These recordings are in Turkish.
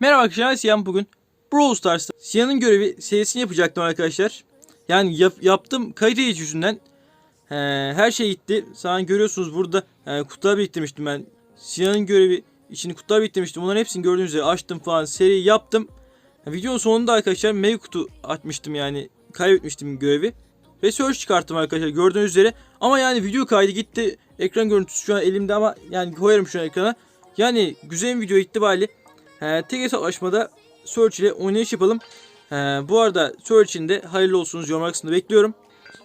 Merhaba arkadaşlar Siyan bugün Brawl Stars'ta Siyan'ın görevi serisini yapacaktım arkadaşlar. Yani yap- yaptım kayıt edici yüzünden Ee, her şey gitti. Sana görüyorsunuz burada e, kutular biriktirmiştim ben. Siyan'ın görevi içini kutular biriktirmiştim. Bunların hepsini gördüğünüz üzere açtım falan seri yaptım. Videonun sonunda arkadaşlar mega kutu açmıştım yani kaybetmiştim görevi. Ve search çıkarttım arkadaşlar gördüğünüz üzere. Ama yani video kaydı gitti. Ekran görüntüsü şu an elimde ama yani koyarım şu an ekrana. Yani güzel bir video gitti Ee, tek hesaplaşmada Search ile oynayış yapalım. Ee, bu arada Search'in de hayırlı olsunuz yorumlar kısmında bekliyorum.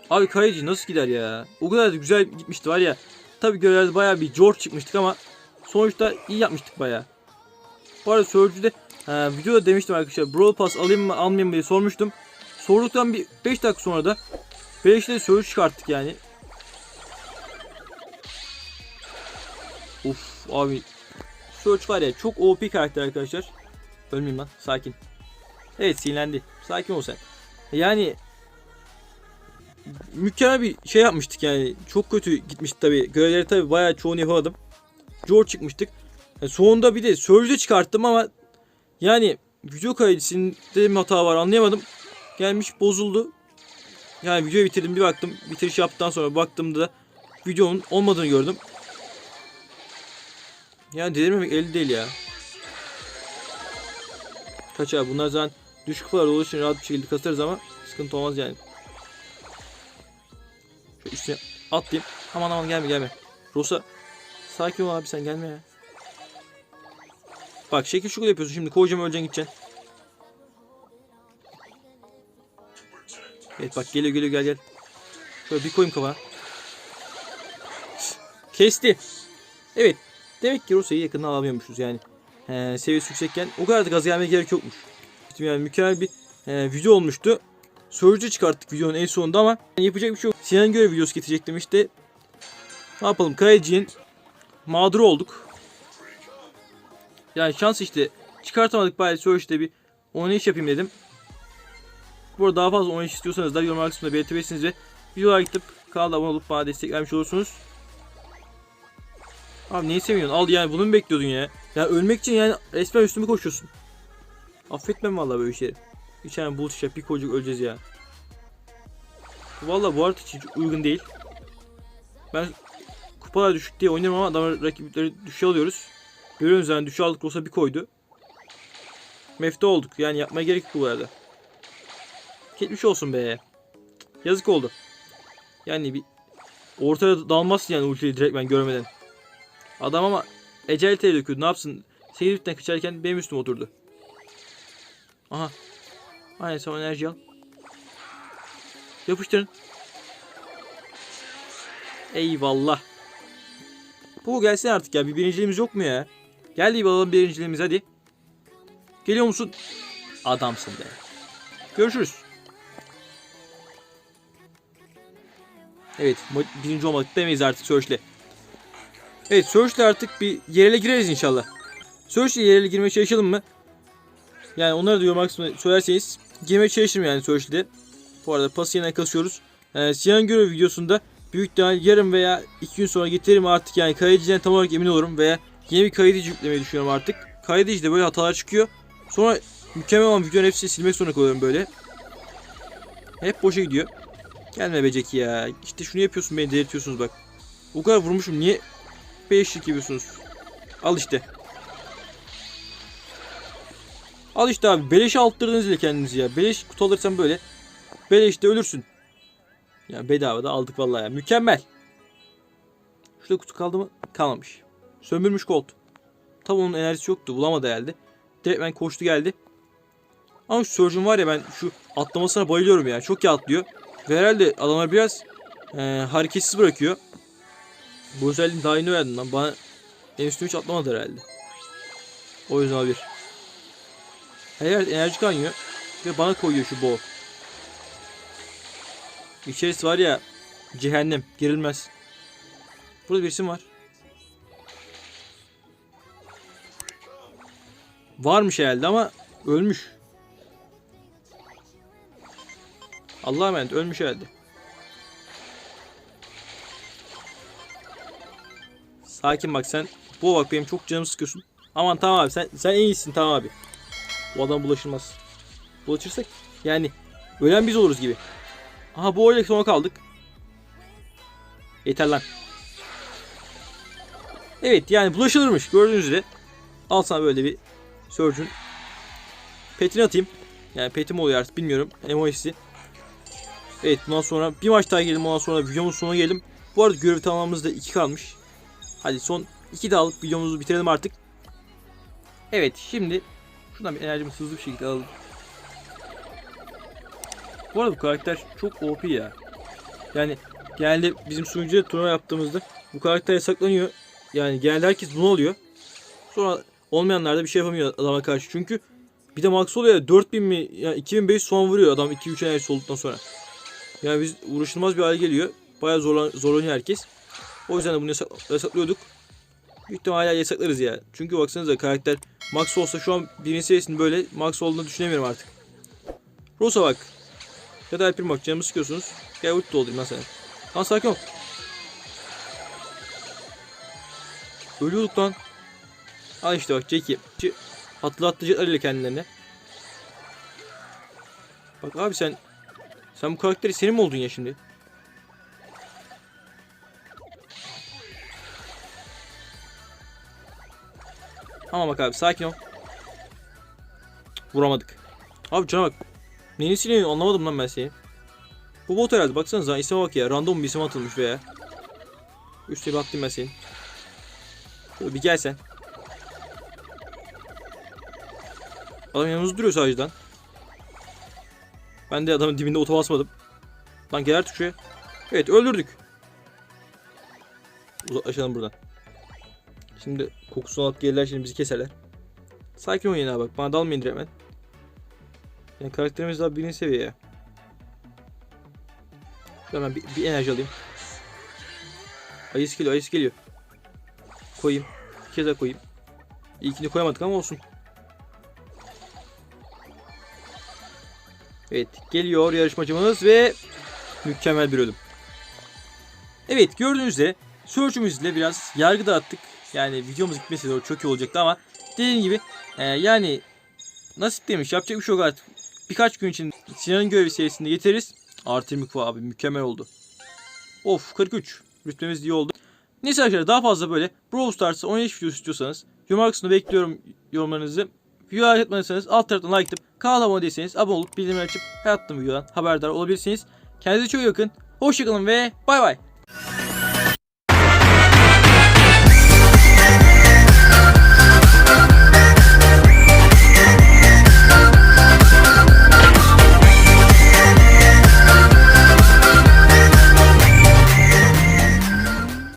Abi Kayıcı nasıl gider ya? O kadar da güzel gitmişti var ya. Tabi görevlerde bayağı bir George çıkmıştık ama sonuçta iyi yapmıştık bayağı. Bu arada Search'de e, videoda demiştim arkadaşlar Brawl Pass alayım mı almayayım mı diye sormuştum. Sorduktan bir 5 dakika sonra da Beleş'te Search çıkarttık yani. Of abi Search var ya çok OP karakter arkadaşlar. Ölmeyeyim lan sakin. Evet sinirlendi. Sakin ol sen. Yani mükemmel bir şey yapmıştık yani. Çok kötü gitmişti tabi. Görevleri tabi bayağı çoğunu yapamadım. George çıkmıştık. Yani sonunda bir de Surge'de çıkarttım ama yani video kayıcısında mi hata var anlayamadım. Gelmiş bozuldu. Yani videoyu bitirdim bir baktım. Bitiriş yaptıktan sonra baktığımda da videonun olmadığını gördüm. Yani delirmemek elde değil ya. Kaç abi bunlar zaten düşük kupalar olduğu için rahat bir şekilde kasarız ama sıkıntı olmaz yani. Şu üstüne atlayayım. Aman aman gelme gelme. Rosa sakin ol abi sen gelme ya. Bak şekil şukul yapıyorsun şimdi koyacağım öleceksin gideceksin. Evet bak geliyor geliyor gel gel. Şöyle bir koyayım kafana. Kesti. Evet. Demek ki Rosa'yı yakından alamıyormuşuz yani. Ee, seviyesi yüksekken o kadar da gaz gelmeye gerek yokmuş. Yani mükemmel bir e, video olmuştu. Surge'ı çıkarttık videonun en sonunda ama yapacak bir şey yok. Sinan görev videosu getirecektim işte. Ne yapalım Kayıcı'nın mağduru olduk. Yani şans işte çıkartamadık bari Surge'de bir oynayış yapayım dedim. Bu arada daha fazla oynayış istiyorsanız da yorumlar kısmında belirtebilirsiniz ve videolara gidip kanala abone olup bana destek vermiş olursunuz. Abi neyi seviyorsun? Al yani bunu mu bekliyordun ya? Ya ölmek için yani resmen üstüme koşuyorsun. Affetmem vallahi böyle şeyleri. Bir tane bulut bir kocuk öleceğiz ya. Vallahi bu harita hiç uygun değil. Ben kupalar düşük diye oynuyorum ama adamlar rakipleri düşe alıyoruz. Görüyorsunuz yani düşe aldık olsa bir koydu. Mefte olduk yani yapmaya gerek yok bu arada. Ketmiş olsun be. Yazık oldu. Yani bir ortaya dalmazsın yani ultiyi direkt ben görmeden. Adam ama ecel tel döküyordu ne yapsın. Seyirlikten kaçarken benim üstüme oturdu. Aha. Aynen sen enerji al. Yapıştırın. Eyvallah. Bu gelsin artık ya. Bir birinciliğimiz yok mu ya? Gel bir alalım birinciliğimiz hadi. Geliyor musun? Adamsın be. Görüşürüz. Evet. Birinci olmadık demeyiz artık Search'le. Evet Search'le artık bir yerele gireriz inşallah. Search'le yerele girmeye çalışalım mı? Yani onları da yorumlar kısmına söylerseniz girmeye çalışırım yani Search'le. Bu arada pası yeniden kasıyoruz. Ee, Sinan görev videosunda büyük ihtimal yarın veya iki gün sonra getiririm artık yani kayıtıcıdan tam olarak emin olurum veya yeni bir kayıtıcı yüklemeyi düşünüyorum artık. Kayıtıcıda böyle hatalar çıkıyor. Sonra mükemmel olan videonun hepsini silmek zorunda kalıyorum böyle. Hep boşa gidiyor. Gelme beceki ya. İşte şunu yapıyorsun beni delirtiyorsunuz bak. O kadar vurmuşum niye 5'lik yapıyorsunuz? Al işte. Al işte abi beleşe alttırdınız ile kendinizi ya. Beleş kutu alırsan böyle. Beleşte ölürsün. Ya bedava da aldık vallahi ya. Mükemmel. Şurada kutu kaldı mı? Kalmamış. Sömürmüş Colt. Tam onun enerjisi yoktu. Bulamadı herhalde. Direkt ben koştu geldi. Ama şu Surgeon var ya ben şu atlamasına bayılıyorum ya. Çok iyi atlıyor. Ve herhalde adamlar biraz e, hareketsiz bırakıyor. Bu özelliğini daha yeni verdin lan. Bana en üstüme hiç atlamadı herhalde. O yüzden olabilir. Evet enerji kaynıyor. Ve bana koyuyor şu bow. İçerisi var ya cehennem girilmez. Burada birisi var? Varmış herhalde ama ölmüş. Allah'a emanet ölmüş herhalde. Sakin bak sen. Bu bak benim çok canımı sıkıyorsun. Aman tamam abi sen sen en iyisin tamam abi. Bu adam bulaşılmaz. Bulaşırsak yani ölen biz oluruz gibi. Aha bu oyla sona kaldık. Yeter lan. Evet yani bulaşılırmış gördüğünüz üzere. Al sana böyle bir Surgeon. Petini atayım. Yani petim oluyor artık bilmiyorum. Emojisi. Evet bundan sonra bir maç daha gelelim ondan sonra videomuzun sonuna gelelim. Bu arada görev tamamımızda 2 kalmış. Hadi son 2 de alıp videomuzu bitirelim artık. Evet şimdi şuradan bir enerjimizi hızlı bir şekilde alalım. Bu arada bu karakter çok OP ya. Yani genelde bizim sunucuda turnuva yaptığımızda bu karakter yasaklanıyor. Yani genelde herkes bunu oluyor. Sonra olmayanlar da bir şey yapamıyor adama karşı. Çünkü bir de max oluyor ya 4000 mi ya 2500 son vuruyor adam 2-3 enerjisi olduktan sonra. Yani biz uğraşılmaz bir hale geliyor. Bayağı zorlan zorlanıyor herkes. O yüzden de bunu yasak- yasaklıyorduk. Büyük ihtimalle yasaklarız ya. Çünkü baksanıza karakter max olsa şu an birinci seviyesinde böyle max olduğunu düşünemiyorum artık. Rosa bak. Ya da Alp'in bak canımı sıkıyorsunuz. Gel ulti doldurayım lan sana. Lan sakin ol. Ölüyorduk lan. Al işte bak Jackie. Ç- Hatırlatıcılarıyla kendilerine. Bak abi sen sen bu karakteri senin mi oldun ya şimdi? Ama bak abi sakin ol. Vuramadık. Abi cana bak. Neyini siliyorsun anlamadım lan ben seni. Bu bot herhalde baksanıza isme bak ya random bir isim atılmış veya. Üstüne baktım ben senin. Şöyle bir gel sen. Adam yanımızda duruyor sadece lan. Ben de adamın dibinde oto basmadım. Lan gel artık şuraya. Evet öldürdük. Uzaklaşalım buradan. Şimdi kokusunu alıp gelirler şimdi bizi keserler. Sakin ol yine bak bana dalmayın hemen. Yani karakterimiz daha birinci seviye ya. Hemen bir, bir enerji alayım. Ayıs geliyor ayıs geliyor. Koyayım. Bir kez daha koyayım. İlkini koyamadık ama olsun. Evet geliyor yarışmacımız ve mükemmel bir ölüm. Evet gördüğünüz üzere Search'ümüzle biraz yargı dağıttık. Yani videomuz gitmesi doğru çok iyi olacaktı ama dediğim gibi e, yani nasip demiş yapacak bir şey yok artık. Birkaç gün için Sinan'ın görevi serisinde getiririz. Artı 20 kupa abi mükemmel oldu. Of 43. Rütbemiz iyi oldu. Neyse arkadaşlar daha fazla böyle Brawl Stars'ı oynayış videosu istiyorsanız yorum kısmında bekliyorum yorumlarınızı. Videoyu etmediyseniz alt taraftan like atıp kanala abone değilseniz abone olup bildirimleri açıp her attığım videodan haberdar olabilirsiniz. Kendinize çok iyi bakın. Hoşçakalın ve bay bay.